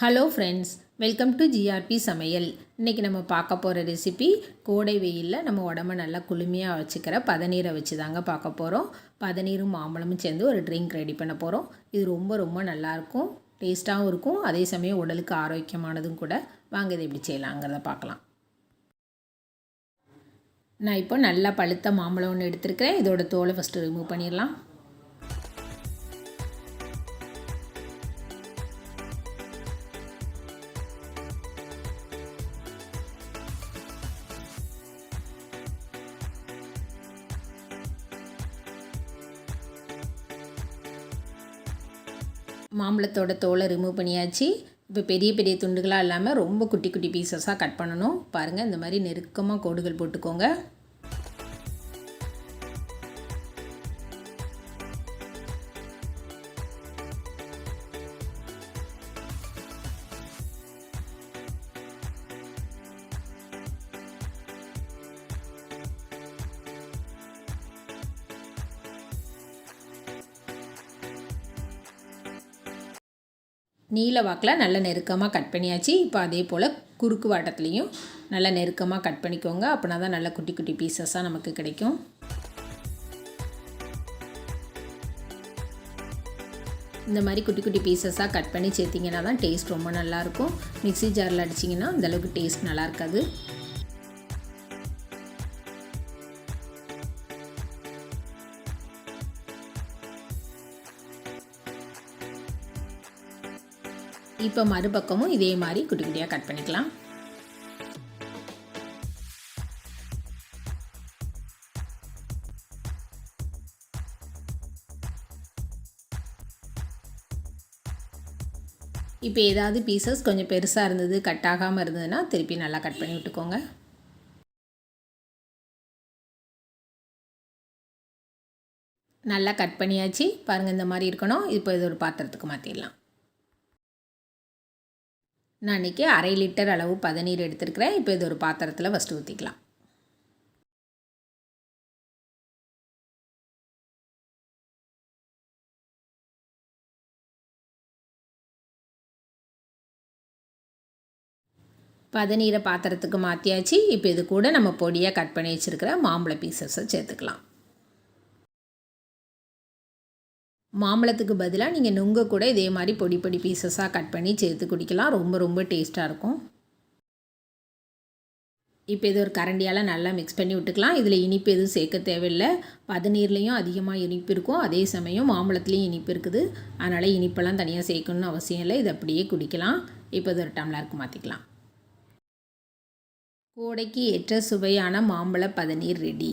Hello friends welcome to G R P சமையல் இன்றைக்கி நம்ம பார்க்க போகிற ரெசிபி கோடை வெயிலில் நம்ம உடம்ப நல்லா குளுமையாக வச்சுக்கிற பதநீரை வச்சு தாங்க பார்க்க போகிறோம் பதநீரும் மாம்பழமும் சேர்ந்து ஒரு ட்ரிங்க் ரெடி பண்ண போகிறோம் இது ரொம்ப ரொம்ப நல்லாயிருக்கும் டேஸ்ட்டாகவும் இருக்கும். அதே சமயம் உடலுக்கு ஆரோக்கியமானதும் கூட. வாங்க இதை எப்படி செய்யலாங்கிறத பார்க்கலாம். நான் இப்போ நல்லா பழுத்த மாம்பழம் ஒன்று எடுத்துருக்கிறேன். இதோட தோலை ஃபஸ்ட்டு ரிமூவ் பண்ணிடலாம். மாம்பழத்தோட தோலை ரிமூவ் பண்ணியாச்சு. இப்போ பெரிய பெரிய துண்டுகளாக இல்லாமல் ரொம்ப குட்டி குட்டி பீசஸாக கட் பண்ணணும். பாருங்கள் இந்த மாதிரி நெருக்கமாக கோடுகள் போட்டுக்கோங்க. நீல வாக்கில் நல்லா நெருக்கமாக கட் பண்ணியாச்சு. இப்போ அதே போல் குறுக்கு வாட்டத்துலேயும் நல்லா நெருக்கமாக கட் பண்ணிக்கோங்க. அப்படின்னா தான் நல்ல குட்டி குட்டி பீசஸாக நமக்கு கிடைக்கும். இந்த மாதிரி குட்டி குட்டி பீசஸாக கட் பண்ணி சேர்த்திங்கன்னா தான் டேஸ்ட் ரொம்ப நல்லாயிருக்கும் மிக்ஸி ஜாரில் அடிச்சிங்கன்னா அந்தளவுக்கு டேஸ்ட் நல்லா இருக்காது. இப்போ மறுபக்கமும் இதே மாதிரி குட்டி குட்டியாக கட் பண்ணிக்கலாம். இப்போ ஏதாவது பீசஸ் கொஞ்சம் பெருசாக இருந்தது கட் ஆகாமல் இருந்ததுன்னா திருப்பி நல்லா கட் பண்ணி விட்டுக்கோங்க. நல்லா கட் பண்ணியாச்சு. பாருங்கள் இந்த மாதிரி இருக்கணும். இப்போ இது ஒரு பாத்திரத்துக்கு மாற்றிடலாம் நான் இன்றைக்கி அரை லிட்டர் அளவு பதநீர் எடுத்துருக்கிறேன். இப்போ இது ஒரு பாத்திரத்தில் ஃபஸ்ட்டு ஊற்றிக்கலாம் பதநீரை பாத்திரத்துக்கு மாற்றியாச்சு இப்போ இது கூட நம்ம பொடியாக கட் பண்ணி வச்சுருக்கிற மாம்பழ பீசஸை சேர்த்துக்கலாம். மாம்பழத்துக்கு பதிலாக நீங்கள் நுங்க கூட இதே மாதிரி பொடி பொடி பீசஸாக கட் பண்ணி சேர்த்து குடிக்கலாம். ரொம்ப ரொம்ப டேஸ்ட்டாக இருக்கும். இப்போ இது ஒரு கரண்டியால் நல்லா மிக்ஸ் பண்ணி விட்டுக்கலாம். இதில் இனிப்பு எதுவும் சேர்க்க தேவையில்லை. பதநீர்லேயும் அதிகமாக இனிப்பு இருக்கும். அதே சமயம் மாம்பழத்துலேயும் இனிப்பு இருக்குது. அதனால் இனிப்பெல்லாம் தனியாக சேர்க்கணும்னு அவசியம் இல்லை. இது அப்படியே குடிக்கலாம். இப்போ இது ஒரு டம்ளருக்கு மாற்றிக்கலாம் கோடைக்கு ஏற்ற சுவையான மாம்பழ பதநீர் ரெடி